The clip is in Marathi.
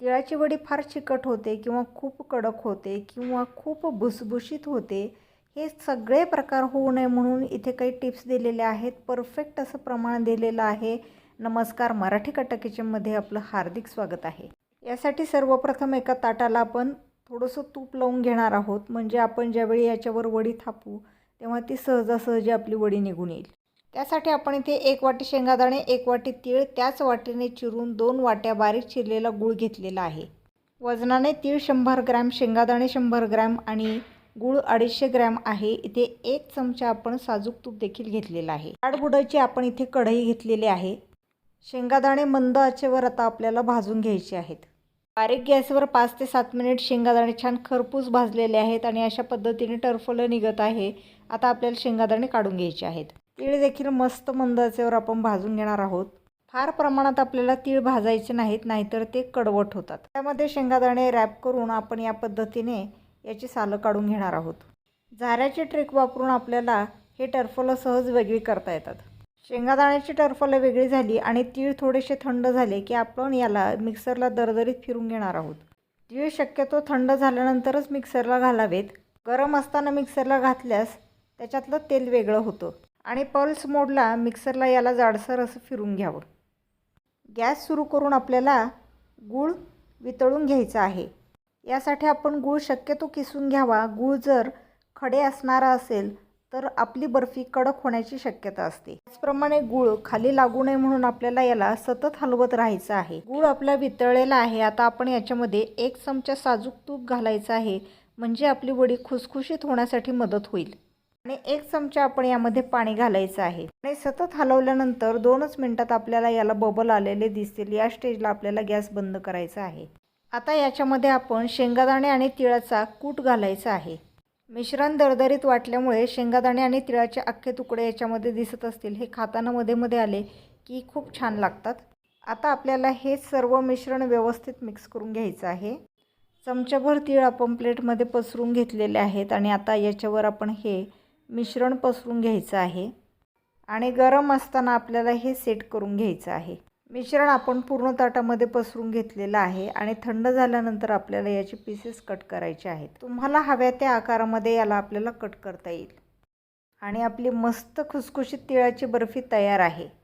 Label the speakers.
Speaker 1: तिळाची वडी फार चिकट होते किंवा खूप कडक होते किंवा खूप भुसभुशीत होते हे सगळे प्रकार होऊ नये म्हणून इथे काही टिप्स दिलेल्या आहेत. परफेक्ट असं प्रमाण दिलेलं आहे. नमस्कार मराठी कट्टा किचनमध्ये आपलं हार्दिक स्वागत आहे. यासाठी सर्वप्रथम एका ताटाला आपण थोडंसं तूप लावून घेणार आहोत. म्हणजे आपण ज्यावेळी याच्यावर वडी थापू तेव्हा ती सहजासहजी आपली वडी निघून येईल. त्यासाठी आपण इथे एक वाटी शेंगादाणे एक वाटी तीळ त्याच वाटीने चिरून दोन वाट्या बारीक चिरलेला गूळ घेतलेला आहे. वजनाने तीळ शंभर ग्रॅम शेंगादाणे शंभर ग्रॅम आणि गूळ अडीचशे ग्रॅम आहे. इथे एक चमचा आपण साजूक तूप देखील घेतलेला आहे. आडबुडाची आपण इथे कढई घेतलेली आहे. शेंगादाणे मंद आचेवर आता आपल्याला भाजून घ्यायचे आहेत. बारीक गॅसवर पाच ते सात मिनिट शेंगादाणे छान खरपूस भाजलेले आहेत आणि अशा पद्धतीने टर्फलं निघत आहे. आता आपल्याला शेंगादाणे काढून घ्यायचे आहेत. तीळ देखील मस्त मंद आचेवर आपण भाजून घेणार आहोत. फार प्रमाणात आपल्याला तीळ भाजायचे नाहीत नाहीतर ते कडवट होतात. त्यामध्ये शेंगादाणे रॅप करून आपण या पद्धतीने याची सालं काढून घेणार आहोत. झाऱ्याची ट्रिक वापरून आपल्याला हे टरफलं सहज वेगळी करता येतात. शेंगादाण्याची टरफलं वेगळी झाली आणि तीळ थोडेसे थंड झाले की आपण याला मिक्सरला दरदरीत फिरून घेणार आहोत. तीळ शक्यतो थंड झाल्यानंतरच मिक्सरला घालावेत. गरम असताना मिक्सरला घातल्यास त्याच्यातलं तेल वेगळं होतं. आणि पल्स मोडला मिक्सरला याला जाडसर असं फिरून घ्यावं. गॅस सुरू करून आपल्याला गूळ वितळून घ्यायचा आहे. यासाठी आपण गूळ शक्यतो किसून घ्यावा. गूळ जर खडे असणारा असेल तर आपली बर्फी कडक होण्याची शक्यता असते. त्याचप्रमाणे गूळ खाली लागू नये म्हणून आपल्याला याला सतत हलवत राहायचं आहे. गूळ आपला वितळलेला आहे. आता आपण याच्यामध्ये एक चमचा साजूक तूप घालायचं आहे. म्हणजे आपली वडी खुसखुशीत होण्यासाठी मदत होईल. आणि एक चमचा आपण यामध्ये पाणी घालायचं आहे. आणि सतत हलवल्यानंतर दोनच मिनटात आपल्याला याला बबल आलेले दिसतील. या स्टेजला आपल्याला गॅस बंद करायचा आहे. आता याच्यामध्ये आपण शेंगादाणे आणि तिळाचा कूट घालायचा आहे. मिश्रण दरदरीत वाटल्यामुळे शेंगादाणे आणि तिळाचे अख्खे तुकडे याच्यामध्ये दिसत असतील. हे खाताना मध्ये मध्ये आले की खूप छान लागतात. आता आपल्याला हे सर्व मिश्रण व्यवस्थित मिक्स करून घ्यायचं आहे. चमच्याभर तीळ आपण प्लेटमध्ये पसरून घेतलेले आहेत आणि आता याच्यावर आपण हे मिश्रण पसरून घ्यायचं आहे आणि गरम असताना आपल्याला हे सेट करून घ्यायचं आहे. मिश्रण आपण पूर्ण ताटामध्ये पसरून घेतलेलं आहे आणि थंड झाल्यानंतर आपल्याला याचे पीसेस कट करायचे आहेत. तुम्हाला हव्या त्या आकारामध्ये याला आपल्याला कट करता येईल. आणि आपली मस्त खुसखुशीत तिळाची बर्फी तयार आहे.